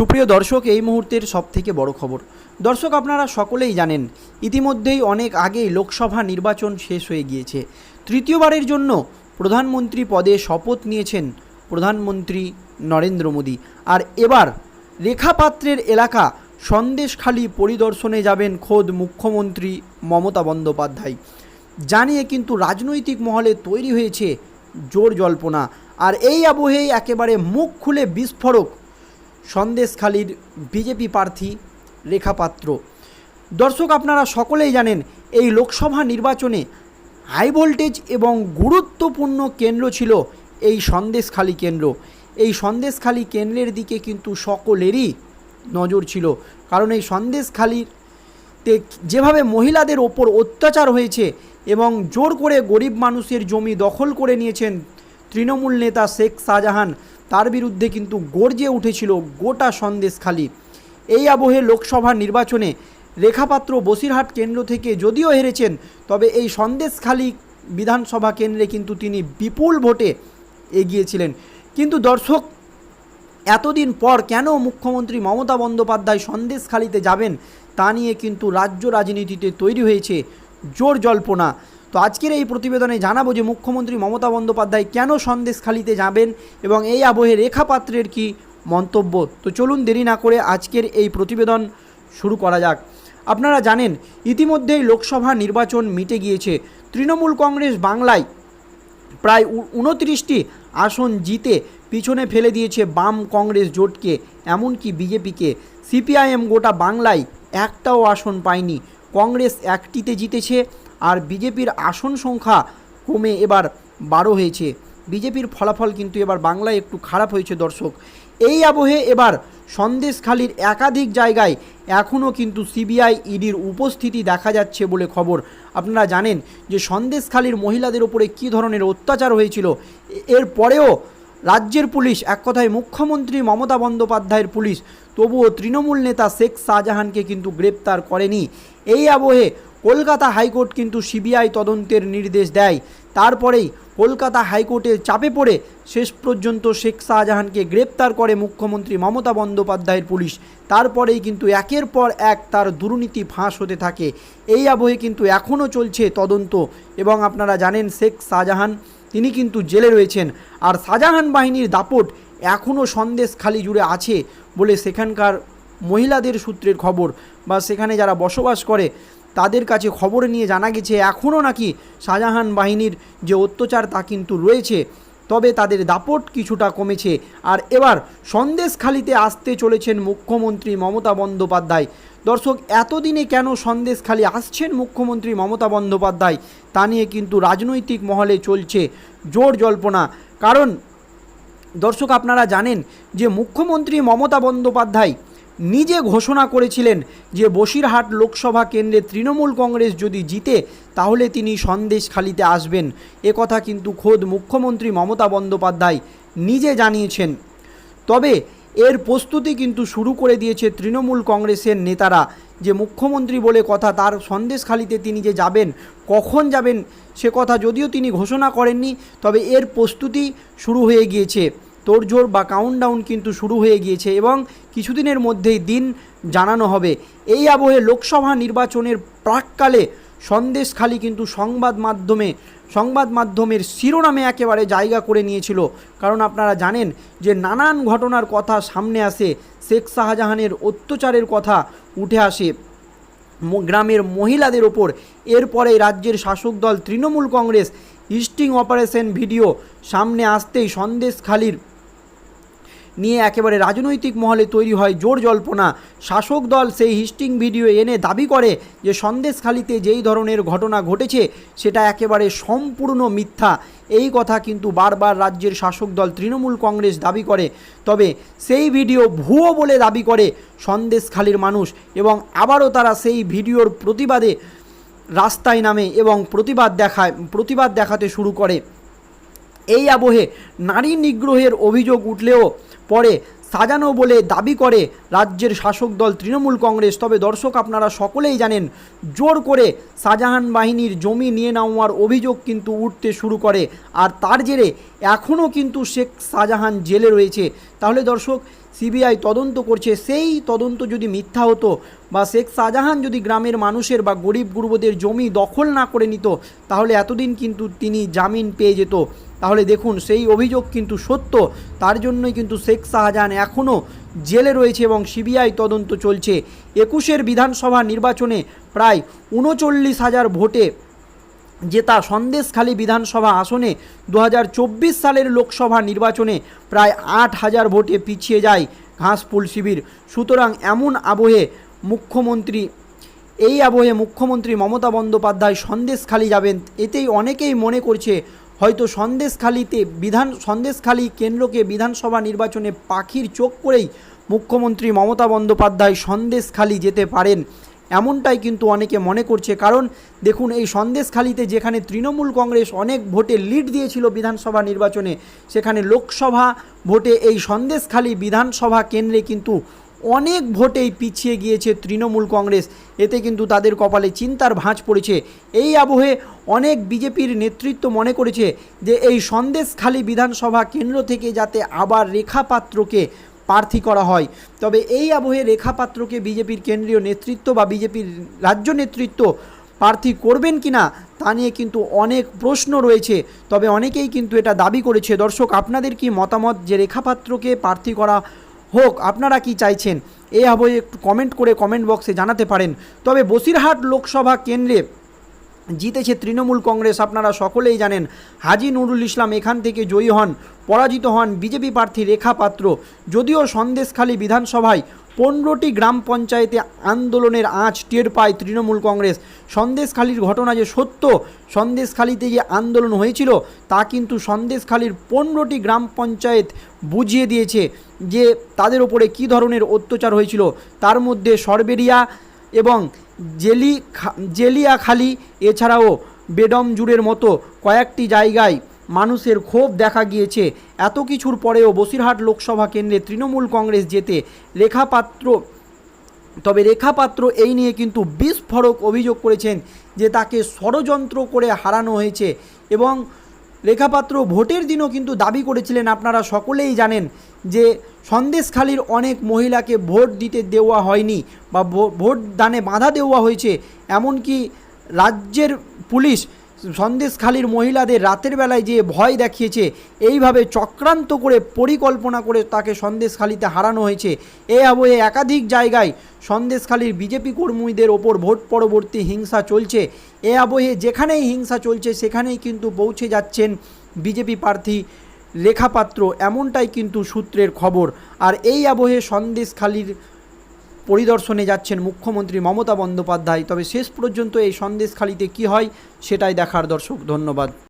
সুপ্রিয় দর্শক, এই মুহূর্তের সবথেকে বড় খবর। দর্শক, আপনারা সকলেই জানেন, ইতিমধ্যেই অনেক আগেই লোকসভা নির্বাচন শেষ হয়ে গিয়েছে। তৃতীয়বারের জন্য প্রধানমন্ত্রী পদে শপথ নিয়েছেন প্রধানমন্ত্রী নরেন্দ্র মোদী। আর এবার রেখাপাত্রের এলাকা সন্দেশখালী পরিদর্শনে যাবেন খোদ মুখ্যমন্ত্রী মমতা বন্দ্যোপাধ্যায়। জানিয়ে কিন্তু রাজনৈতিক মহলে তৈরি হয়েছে জোর জল্পনা। আর এই আবহেই একেবারে মুখ খুলে বিস্ফোরক সন্দেশখালীর বিজেপি প্রার্থী রেখাপাত্র দর্শক, আপনারা সকলেই জানেন, এই লোকসভা নির্বাচনে হাই ভোল্টেজ এবং গুরুত্বপূর্ণ কেন্দ্র ছিল এই সন্দেশখালী কেন্দ্র। এই সন্দেশখালী কেন্দ্রের দিকে কিন্তু সকলেরই নজর ছিল। কারণ এই সন্দেশখালীতে যেভাবে মহিলাদের ওপর অত্যাচার হয়েছে এবং জোর করে গরিব মানুষের জমি দখল করে নিয়েছেন তৃণমূল নেতা শেখ শাহজাহান তার বিরুদ্ধে কিন্তু গর্জে উঠেছিল গোটা সন্দেশখালী। এই আবহে লোকসভা নির্বাচনে রেখাপাত্র বসিরহাট কেন্দ্র থেকে যদিও হেরেছেন, তবে এই সন্দেশখালী বিধানসভা কেন্দ্রে কিন্তু তিনি বিপুল ভোটে এগিয়েছিলেন। কিন্তু দর্শক, এতদিন পর কেন মুখ্যমন্ত্রী মমতা বন্দ্যোপাধ্যায় সন্দেশখালিতে যাবেন তা নিয়ে কিন্তু রাজ্য রাজনীতিতে তৈরি হয়েছে জোর জল্পনা। তো আজকের এই প্রতিবেদনে জানাব যে মুখ্যমন্ত্রী মমতা বন্দ্যোপাধ্যায় কেন সন্দেশখালিতে যাবেন এবং এই আবহে রেখাপাত্রের কি মন্তব্য? তো চলুন দেরি না করে আজকের এই প্রতিবেদন শুরু করা যাক। আপনারা জানেন, ইতিমধ্যেই লোকসভা নির্বাচন মিটে গিয়েছে। তৃণমূল কংগ্রেস বাংলায় প্রায় উনত্রিশটি আসন জিতে পিছনে ফেলে দিয়েছে বাম কংগ্রেস জোটকে। এমনকি বিজেপিকে সিপিআইএম গোটা বাংলায় একটাও আসন পায়নি। কংগ্রেস একটিতে জিতেছে আর বিজেপির আসন সংখ্যা কমে এবার বারো হয়েছে। বিজেপির ফলাফল কিন্তু এবার বাংলায় একটু খারাপ হয়েছে, দর্শক। এই আবহে এবার সন্দেশখালির একাধিক জায়গায় এখনও কিন্তু সিবিআই ইডির উপস্থিতি দেখা যাচ্ছে বলে খবর। আপনারা জানেন যে সন্দেশখালির মহিলাদের ওপরে কী ধরনের অত্যাচার হয়েছিল। এর পরেও রাজ্যের পুলিশ, এক কথায় মুখ্যমন্ত্রী মমতা বন্দ্যোপাধ্যায়ের পুলিশ, তবুও তৃণমূল নেতা শেখ শাহজাহানকে কিন্তু গ্রেপ্তার করেনি। এই আবহে কলকাতা হাইকোর্ট কিন্তু সিবিআই তদন্তের নির্দেশ দেয়। তারপরেই কলকাতা হাইকোর্টের চাপে পড়ে শেষ পর্যন্ত শেখ শাহজাহানকে গ্রেপ্তার করে মুখ্যমন্ত্রী মমতা বন্দ্যোপাধ্যায়ের পুলিশ। তারপরেই কিন্তু একের পর এক তার দুর্নীতি ফাঁস হতে থাকে। এই আবহে কিন্তু এখনও চলছে তদন্ত এবং আপনারা জানেন শেখ শাহজাহান, তিনি কিন্তু জেলে রয়েছেন। আর শাহজাহান বাহিনীর দাপট এখনও সন্দেশ খালি জুড়ে আছে বলে সেখানকার মহিলাদের সূত্রের খবর বা সেখানে যারা বসবাস করে তাদের কাছে খবর নিয়ে জানা গেছে এখনও নাকি শাহজাহান বাহিনীর যে অত্যাচার তা কিন্তু রয়েছে। তবে তাদের দাপট কিছুটা কমেছে। আর এবার সন্দেশখালিতে আসতে চলেছেন মুখ্যমন্ত্রী মমতা বন্দ্যোপাধ্যায়। দর্শক, এতদিনে কেন সন্দেশখালি আসছেন মুখ্যমন্ত্রী মমতা বন্দ্যোপাধ্যায়? তা নিয়ে কিন্তু রাজনৈতিক মহলে চলছে জোর জল্পনা। কারণ, দর্শক আপনারা জানেন যে মুখ্যমন্ত্রী মমতা বন্দ্যোপাধ্যায় নিজে ঘোষণা করেছিলেন যে বসিরহাট লোকসভা কেন্দ্রে তৃণমূল কংগ্রেস যদি জিতে, তাহলে তিনি সন্দেশখালিতে আসবেন। এ কথা কিন্তু খোদ মুখ্যমন্ত্রী মমতা বন্দ্যোপাধ্যায় নিজে জানিয়েছেন। তবে এর প্রস্তুতি কিন্তু শুরু করে দিয়েছে তৃণমূল কংগ্রেসের নেতারা যে মুখ্যমন্ত্রী বলে কথা, তার সন্দেশখালিতে তিনি যে যাবেন, কখন যাবেন সে কথা যদিও তিনি ঘোষণা করেননি, তবে এর প্রস্তুতি শুরু হয়ে গিয়েছে। তোড়জোড় বা কাউন্টডাউন কিন্তু শুরু হয়ে গিয়েছে এবং কিছুদিনের মধ্যেই দিন জানানো হবে। এই আবহে লোকসভা নির্বাচনের প্রাককালে সন্দেশখালি কিন্তু সংবাদ মাধ্যমে, সংবাদ মাধ্যমের শিরোনামে একেবারে জায়গা করে নিয়েছিল। কারণ আপনারা জানেন যে নানান ঘটনার কথা সামনে আসে, শেখ শাহজাহানের অত্যাচারের কথা উঠে আসে। গ্রামের মহিলাদের ওপর। এরপরে রাজ্যের শাসক দল Trinamool Congress, sting operation video সামনে আসতেই সন্দেশখালির নিয়ে একেবারে রাজনৈতিক মহলে তৈরি হয় জোর জল্পনা। শাসক দল সেই হিস্টিং ভিডিও এনে দাবি করে যে সন্দেশখালিতে যেই ধরনের ঘটনা ঘটেছে সেটা একেবারে সম্পূর্ণ মিথ্যা। এই কথা কিন্তু বারবার রাজ্যের শাসক দল তৃণমূল কংগ্রেস দাবি করে। তবে সেই ভিডিও ভুয়ো বলে দাবি করে সন্দেশখালির মানুষ এবং আবারও তারা সেই ভিডিওর প্রতিবাদে রাস্তায় নামে এবং প্রতিবাদ দেখায়, প্রতিবাদ দেখাতে শুরু করে। এই আবহে নারী নিগ্রহের অভিযোগ উঠলেও পরে সাজানো বলে দাবি করে রাজ্যের শাসক দল তৃণমূল কংগ্রেস। তবে দর্শক আপনারা সকলেই জানেন, জোর করে শাহজাহান বাহিনীর জমি নিয়ে নেওয়ার অভিযোগ কিন্তু উঠতে শুরু করে। আর তার জেরে এখনও কিন্তু শেখ শাহজাহান জেলে রয়েছে। তাহলে দর্শক, সিবিআই তদন্ত করছে। সেই তদন্ত যদি মিথ্যা হতো বা শেখ শাহজাহান যদি গ্রামের মানুষের বা গরিব গুরুবদের জমি দখল না করে নিত, তাহলে এতদিন কিন্তু তিনি জামিন পেয়ে যেত। তাহলে দেখুন, সেই অভিযোগ কিন্তু সত্য। তার জন্যই কিন্তু শেখ শাহজাহান এখনও জেলে রয়েছে এবং সিবিআই তদন্ত চলছে। একুশের বিধানসভা নির্বাচনে প্রায় উনচল্লিশ হাজার ভোটে জেতা সন্দেশখালী বিধানসভা আসনে দু হাজার চব্বিশ সালের লোকসভা নির্বাচনে প্রায় আট হাজার ভোটে পিছিয়ে যায় ঘাসফুল শিবির। সুতরাং এমন আবহে মুখ্যমন্ত্রী, এই আবহে মুখ্যমন্ত্রী মমতা বন্দ্যোপাধ্যায় সন্দেশখালী যাবেন, এতেই অনেকেই মনে করছে হয়তো সন্দেশখালীতে বিধান, সন্দেশখালী কেন্দ্রকে বিধানসভা নির্বাচনে পাখির চোখ করেই মুখ্যমন্ত্রী মমতা বন্দ্যোপাধ্যায় সন্দেশখালী যেতে পারেন। এমনটাই কিন্তু অনেকে মনে করছে। কারণ দেখুন, এই সন্দেশখালীতে যেখানে তৃণমূল কংগ্রেস অনেক ভোটে লিড দিয়েছিল বিধানসভা নির্বাচনে, সেখানে লোকসভা ভোটে এই সন্দেশখালী বিধানসভা কেন্দ্রে কিন্তু অনেক ভোটেই পিছিয়ে গিয়েছে তৃণমূল কংগ্রেস। এতে কিন্তু তাদের কপালে চিন্তার ভাঁজ পড়েছে। এই আবহে অনেক বিজেপির নেতৃত্ব মনে করেছে যে এই সন্দেশখালী বিধানসভা কেন্দ্র থেকে যাতে আবার রেখা পাত্রকে প্রার্থী করা হয়। তবে এই আবহে রেখা পাত্রকে বিজেপির কেন্দ্রীয় নেতৃত্ব বা বিজেপির রাজ্য নেতৃত্ব প্রার্থী করবেন কি না, তা নিয়ে কিন্তু অনেক প্রশ্ন রয়েছে। তবে অনেকেই কিন্তু এটা দাবি করেছে। দর্শক, আপনাদের কি মতামত যে রেখাপাত্রকে প্রার্থী করা হোক, আপনারা কি চাইছেন? এই আবহে একটু কমেন্ট করে কমেন্ট বক্সে জানাতে পারেন। তবে বসিরহাট লোকসভা কেন্দ্রে জিতেছে তৃণমূল কংগ্রেস, আপনারা সকলেই জানেন। হাজি নুরুল ইসলাম এখান থেকে জয়ী হন, পরাজিত হন বিজেপি প্রার্থী রেখা পাত্র। যদিও সন্দেশখালী বিধানসভায় পনেরোটি গ্রাম পঞ্চায়েতে আন্দোলনের আঁচ টের পায় তৃণমূল কংগ্রেস। সন্দেশখালীর ঘটনা যে সত্য, সন্দেশখালীতে যে আন্দোলন হয়েছিল, তা কিন্তু সন্দেশখালীর পনেরোটি গ্রাম পঞ্চায়েত বুঝিয়ে দিয়েছে যে তাদের ওপরে কী ধরনের অত্যাচার হয়েছিল। তার মধ্যে সরবেরিয়া এবং জেলি জেলিয়াখালী, এছাড়াও বেডম জুড়ের মতো কয়েকটি জায়গায় মানুষের ক্ষোভ দেখা গিয়েছে। এত কিছুর পরেও বসিরহাট লোকসভা কেন্দ্রে তৃণমূল কংগ্রেস যেতে রেখাপাত্র, তবে রেখাপাত্র এই নিয়ে কিন্তু বিস্ফোরক অভিযোগ করেছেন যে তাকে ষড়যন্ত্র করে হারানো হয়েছে এবং রেখাপাত্র ভোটের দিনও কিন্তু দাবি করেছিলেন, আপনারা সকলেই জানেন যে সন্দেশখালীর অনেক মহিলাকে ভোট দিতে দেওয়া হয়নি বা ভোট দানে বাধা দেওয়া হয়েছে। এমনকি রাজ্যের পুলিশ সন্দেশখালীর মহিলাদের রাতের বেলায় যে ভয় দেখিয়েছে, এইভাবে চক্রান্ত করে পরিকল্পনা করে তাকে সন্দেশখালীতে হারানো হয়েছে। এ আবহে একাধিক জায়গায় সন্দেশখালীর বিজেপি কর্মীদের ওপর ভোট পরবর্তী হিংসা চলছে। এ আবহে যেখানেই হিংসা চলছে, সেখানেই কিন্তু পৌঁছে যাচ্ছেন বিজেপি প্রার্থী রেখাপাত্র এমনটাই কিন্তু সূত্রের খবর। আর এই আবহে সন্দেশখালীর পরিদর্শনে যাচ্ছেন মুখ্যমন্ত্রী মমতা বন্দ্যোপাধ্যায়। তবে শেষ পর্যন্ত এই সন্দেশখালিতে কি হয়, সেটাই দেখার দর্শক, ধন্যবাদ।